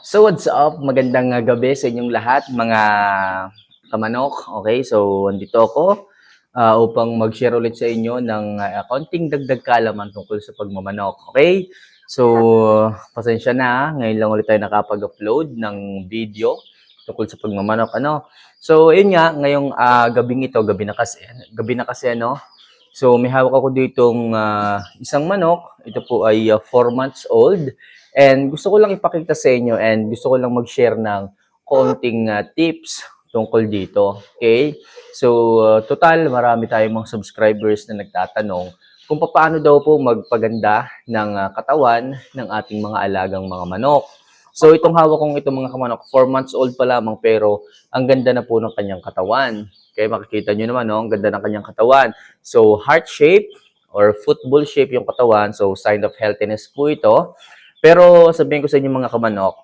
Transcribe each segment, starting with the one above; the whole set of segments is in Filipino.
So what's up? Magandang uh, gabi sa inyong lahat, mga kamanok. Okay, so andito ako uh, upang mag-share ulit sa inyo ng uh, konting dagdag kaalaman tungkol sa pagmamanok. Okay? So, pasensya na. Ngayon lang ulit tayo nakapag-upload ng video tungkol sa pagmamanok. Ano? So, yun nga, ngayong uh, gabing ito, gabi na kasi, gabi na kasi ano, So, may hawak ako ditong uh, isang manok. Ito po ay 4 months old. And gusto ko lang ipakita sa inyo and gusto ko lang mag-share ng konting uh, tips tungkol dito. Okay? So, uh, total, marami tayong mga subscribers na nagtatanong kung paano daw po magpaganda ng uh, katawan ng ating mga alagang mga manok. So, itong hawak kong itong mga kamanok, 4 months old pa lamang pero ang ganda na po ng kanyang katawan. Okay, makikita nyo naman, no? ang ganda ng kanyang katawan. So, heart shape or football shape yung katawan. So, sign of healthiness po ito. Pero sabihin ko sa inyo mga kamanok,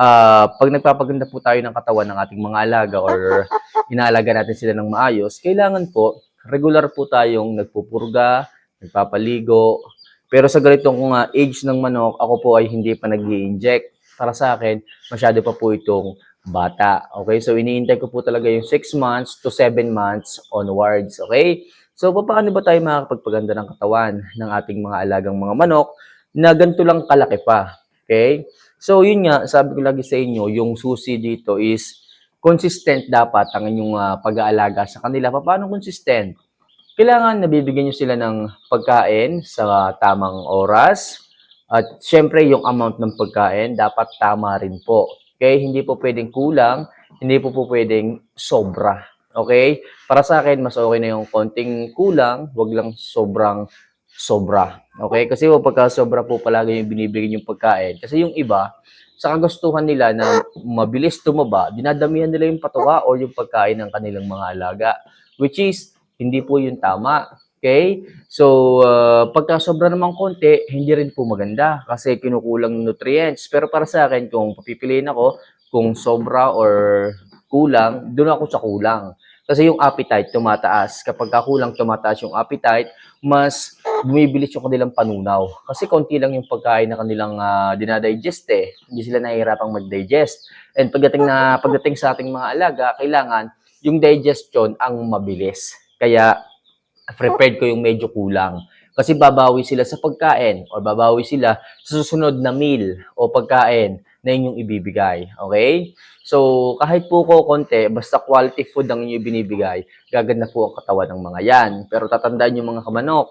uh, pag nagpapaganda po tayo ng katawan ng ating mga alaga or inaalaga natin sila ng maayos, kailangan po, regular po tayong nagpupurga, nagpapaligo. Pero sa ganitong uh, age ng manok, ako po ay hindi pa nag inject Para sa akin, masyado pa po itong bata. Okay? So, iniintay ko po talaga yung 6 months to 7 months onwards. Okay? So, paano ba tayo makakapagpaganda ng katawan ng ating mga alagang mga manok na ganito lang kalaki pa? Okay? So, yun nga, sabi ko lagi sa inyo, yung susi dito is consistent dapat ang inyong uh, pag-aalaga sa kanila. Paano consistent? Kailangan nabibigyan nyo sila ng pagkain sa tamang oras. At syempre, yung amount ng pagkain dapat tama rin po. Okay? Hindi po pwedeng kulang, hindi po po pwedeng sobra. Okay? Para sa akin, mas okay na yung konting kulang, wag lang sobrang sobra. Okay? Kasi po pagka sobra po palagi yung binibigyan yung pagkain. Kasi yung iba, sa kagustuhan nila na mabilis tumaba, dinadamihan nila yung patuwa o yung pagkain ng kanilang mga alaga. Which is, hindi po yung tama. Okay? So, uh, pagka sobra naman konti, hindi rin po maganda kasi kinukulang ng nutrients. Pero para sa akin, kung papipiliin ako, kung sobra or kulang, doon ako sa kulang. Kasi yung appetite tumataas. Kapag kulang tumataas yung appetite, mas bumibilis yung kanilang panunaw. Kasi konti lang yung pagkain na kanilang uh, dinadigest eh. Hindi sila nahihirapang mag-digest. And pagdating, na, pagdating sa ating mga alaga, kailangan yung digestion ang mabilis. Kaya prepared ko yung medyo kulang. Kasi babawi sila sa pagkain or babawi sila sa susunod na meal o pagkain na inyong ibibigay. Okay? So, kahit po ko konti, basta quality food ang inyong binibigay, gaganda po ang katawan ng mga yan. Pero tatandaan yung mga kamanok,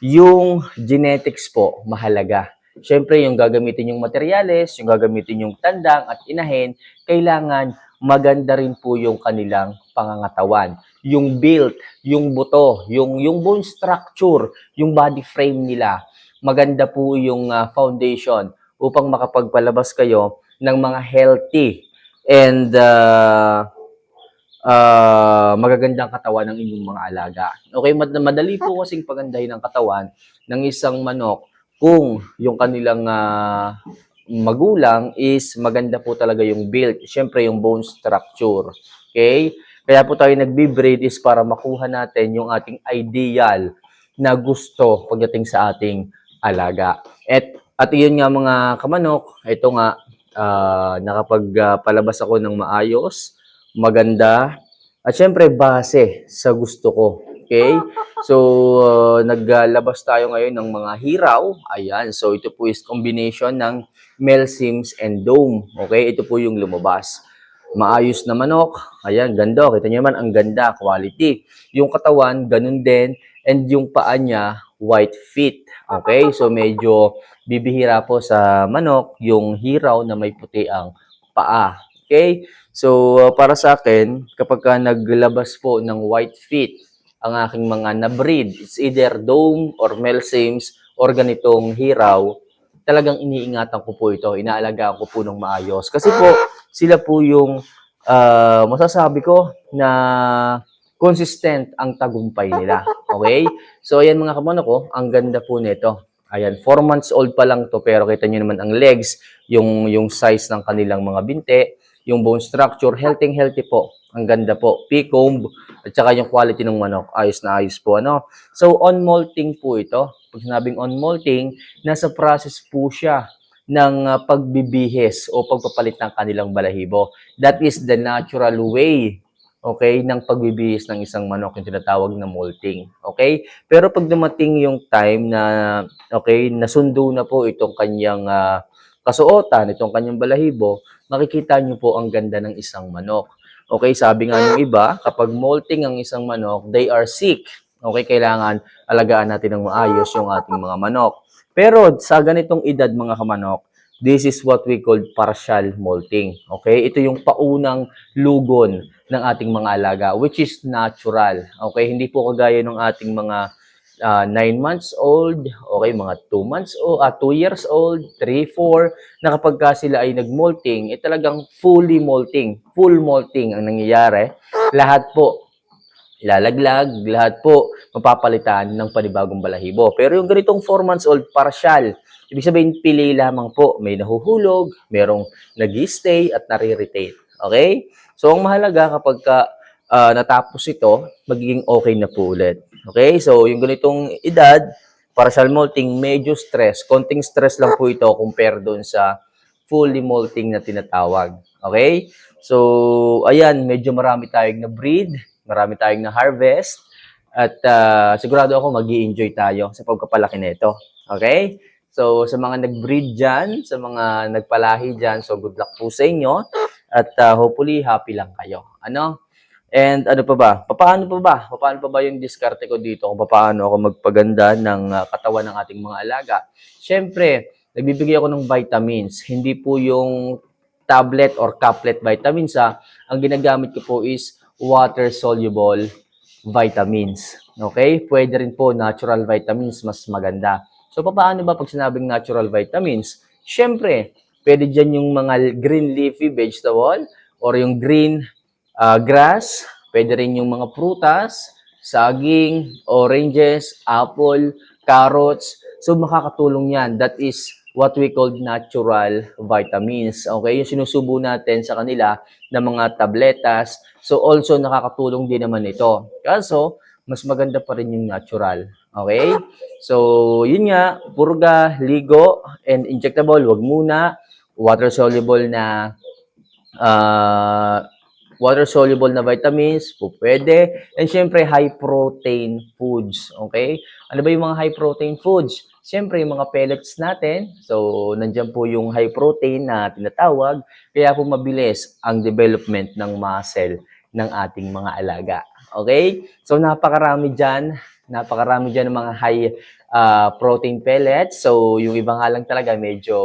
yung genetics po, mahalaga. Siyempre, yung gagamitin yung materyales, yung gagamitin yung tandang at inahin, kailangan maganda rin po yung kanilang pangangatawan yung build, yung buto, yung yung bone structure, yung body frame nila. Maganda po yung uh, foundation upang makapagpalabas kayo ng mga healthy and uh, uh, magagandang katawan ng inyong mga alaga. Okay, mad- madali po kasing pagandahin ng katawan ng isang manok kung yung kanilang uh, magulang is maganda po talaga yung build. Siyempre, yung bone structure. Okay? Kaya po tayo nagbe-breed is para makuha natin yung ating ideal na gusto pagdating sa ating alaga. At, at yun nga mga kamanok, ito nga, uh, nakapagpalabas uh, ako ng maayos, maganda, at syempre base sa gusto ko. Okay? So, uh, naglabas tayo ngayon ng mga hiraw. Ayan. So, ito po is combination ng Mel Sims and Dome. Okay? Ito po yung lumabas maayos na manok. Ayan, ganda. Kita niyo naman, ang ganda, quality. Yung katawan, ganun din. And yung paa niya, white feet. Okay, so medyo bibihira po sa manok yung hiraw na may puti ang paa. Okay, so uh, para sa akin, kapag ka naglabas po ng white feet ang aking mga na-breed, it's either dome or male sims or ganitong hiraw, talagang iniingatan ko po ito, inaalagaan ko po ng maayos. Kasi po, sila po yung uh, masasabi ko na consistent ang tagumpay nila. Okay? So, ayan mga kamono ko, ang ganda po nito. Ayan, 4 months old pa lang to pero kita nyo naman ang legs, yung, yung size ng kanilang mga binte, yung bone structure, healthy healthy po. Ang ganda po. P-comb, at saka yung quality ng manok, ayos na ayos po. Ano? So, on molting po ito. Pag sinabing on molting, nasa process po siya ng ah, pagbibihis o pagpapalit ng kanilang balahibo. That is the natural way okay, ng pagbibihis ng isang manok, yung tinatawag na molting. Okay? Pero pag dumating yung time na, okay, nasundo na po itong kanyang ah, kasuotan, itong kanyang balahibo, makikita nyo po ang ganda ng isang manok. Okay, sabi nga ng iba, kapag molting ang isang manok, they are sick. Okay, kailangan alagaan natin ng maayos yung ating mga manok. Pero sa ganitong edad mga kamanok, this is what we call partial molting. Okay, ito yung paunang lugon ng ating mga alaga, which is natural. Okay, hindi po kagaya ng ating mga 9 months old, okay, mga 2 months old, 2 years old, 3, 4, na kapag ka sila ay nag-molting, eh talagang fully molting, full molting ang nangyayari. Lahat po ilalaglag, lahat po mapapalitan ng panibagong balahibo. Pero yung ganitong 4 months old, partial. Ibig sabihin, pili lamang po. May nahuhulog, merong nag stay at nare-retain. Okay? So, ang mahalaga kapag ka, ah, natapos ito, magiging okay na po ulit. Okay? So, yung ganitong edad, partial molting, medyo stress. Konting stress lang po ito compare doon sa fully molting na tinatawag. Okay? So, ayan, medyo marami tayong na-breed, marami tayong na-harvest, at ah, sigurado ako mag enjoy tayo sa pagkapalaki nito. Okay? So, sa mga nag-breed dyan, sa mga nagpalahi dyan, so good luck po sa inyo. At ah, hopefully, happy lang kayo. Ano? And ano pa ba? Paano pa ba? Paano pa ba yung diskarte ko dito kung paano ako magpaganda ng ah, katawan ng ating mga alaga? Siyempre, nagbibigay ako ng vitamins. Hindi po yung tablet or caplet vitamins ha. Ang ginagamit ko po is water-soluble vitamins. Okay? Pwede rin po natural vitamins, mas maganda. So, paano ba pag sinabing natural vitamins? Siyempre, pwede dyan yung mga green leafy vegetable or yung green ah, grass. Pwede rin yung mga prutas, saging, oranges, apple, carrots. So, makakatulong yan. That is what we call natural vitamins. Okay? Yung sinusubo natin sa kanila ng mga tabletas. So, also nakakatulong din naman ito. Kaso, mas maganda pa rin yung natural. Okay? So, yun nga, purga, ligo, and injectable, wag muna. Water-soluble na ah, water-soluble na vitamins, po pwede. And syempre, high-protein foods. Okay? Ano ba yung mga high-protein foods? Syempre, yung mga pellets natin. So, nandyan po yung high-protein na tinatawag. Kaya po mabilis ang development ng muscle ng ating mga alaga. Okay? So, napakarami dyan. Napakarami dyan ng mga high ah, protein pellets. So, yung iba nga lang talaga medyo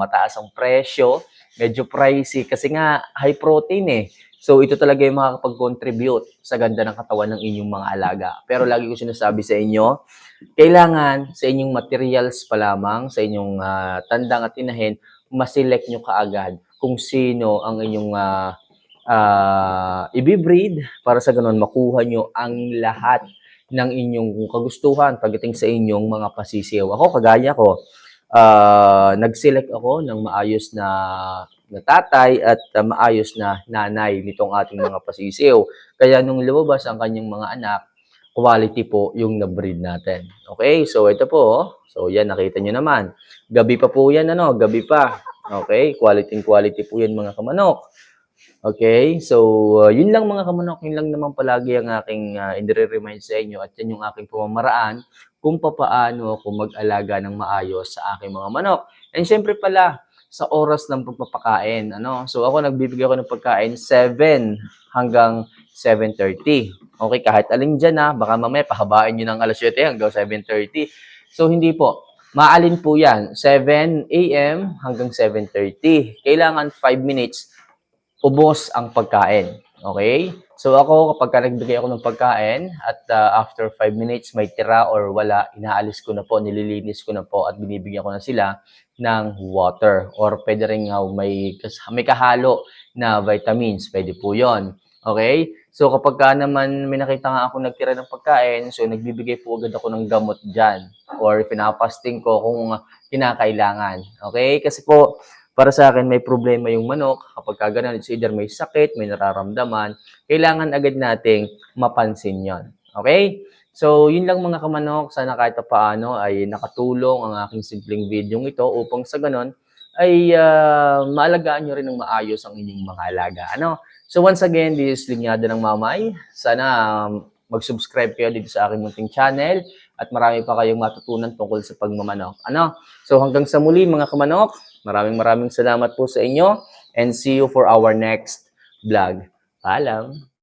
mataas ang presyo. Medyo pricey kasi nga high protein eh. So, ito talaga yung makakapag-contribute sa ganda ng katawan ng inyong mga alaga. Pero lagi ko sinasabi sa inyo, kailangan sa inyong materials pa lamang, sa inyong ah, tandang at inahin, maselect nyo kaagad kung sino ang inyong ah, ah, ibibreed para sa ganun makuha nyo ang lahat ng inyong kagustuhan pagdating sa inyong mga pasisiyaw. Ako, kagaya ko, ah, nag-select ako ng maayos na na tatay at ah, maayos na nanay nitong ating mga pasisiyaw. Kaya nung lumabas ang kanyang mga anak, quality po yung na-breed natin. Okay, so ito po, oh. so yan, nakita nyo naman. Gabi pa po yan, ano, gabi pa. Okay, quality quality po yan mga kamanok. Okay, so uh, yun lang mga kamanok, yun lang naman palagi ang aking uh, indire-remind sa inyo at yan yung aking pamamaraan kung papaano ako mag-alaga ng maayos sa aking mga manok. And syempre pala, sa oras ng pagpapakain, ano? So ako nagbibigay ako ng pagkain 7 hanggang 7.30. Okay, kahit alin dyan ha, baka mamaya pahabain nyo ng alas 7 hanggang 7.30. So hindi po, maalin po yan, 7 a.m. hanggang 7.30. Kailangan 5 minutes ubos ang pagkain. Okay? So ako, kapag ka nagbigay ako ng pagkain at uh, after 5 minutes may tira or wala, inaalis ko na po, nililinis ko na po at binibigyan ko na sila ng water. Or pwede rin nga may, may kahalo na vitamins. Pwede po yon Okay? So kapag ka naman may nakita nga ako nagtira ng pagkain, so nagbibigay po agad ako ng gamot dyan. Or pinapasting ko kung kinakailangan. Okay? Kasi po, para sa akin, may problema yung manok. Kapag ka ganun, it's either may sakit, may nararamdaman, kailangan agad nating mapansin yon. Okay? So, yun lang mga kamanok. Sana kahit pa paano ay nakatulong ang aking simpleng video ito upang sa ganun, ay ah, maalagaan nyo rin ng maayos ang inyong mga alaga. Ano? So once again, this is Linyado ng Mamay. Sana um, mag-subscribe kayo dito sa aking munting channel at marami pa kayong matutunan tungkol sa pagmamanok. Ano? So hanggang sa muli mga kamanok, maraming maraming salamat po sa inyo and see you for our next vlog. Paalam!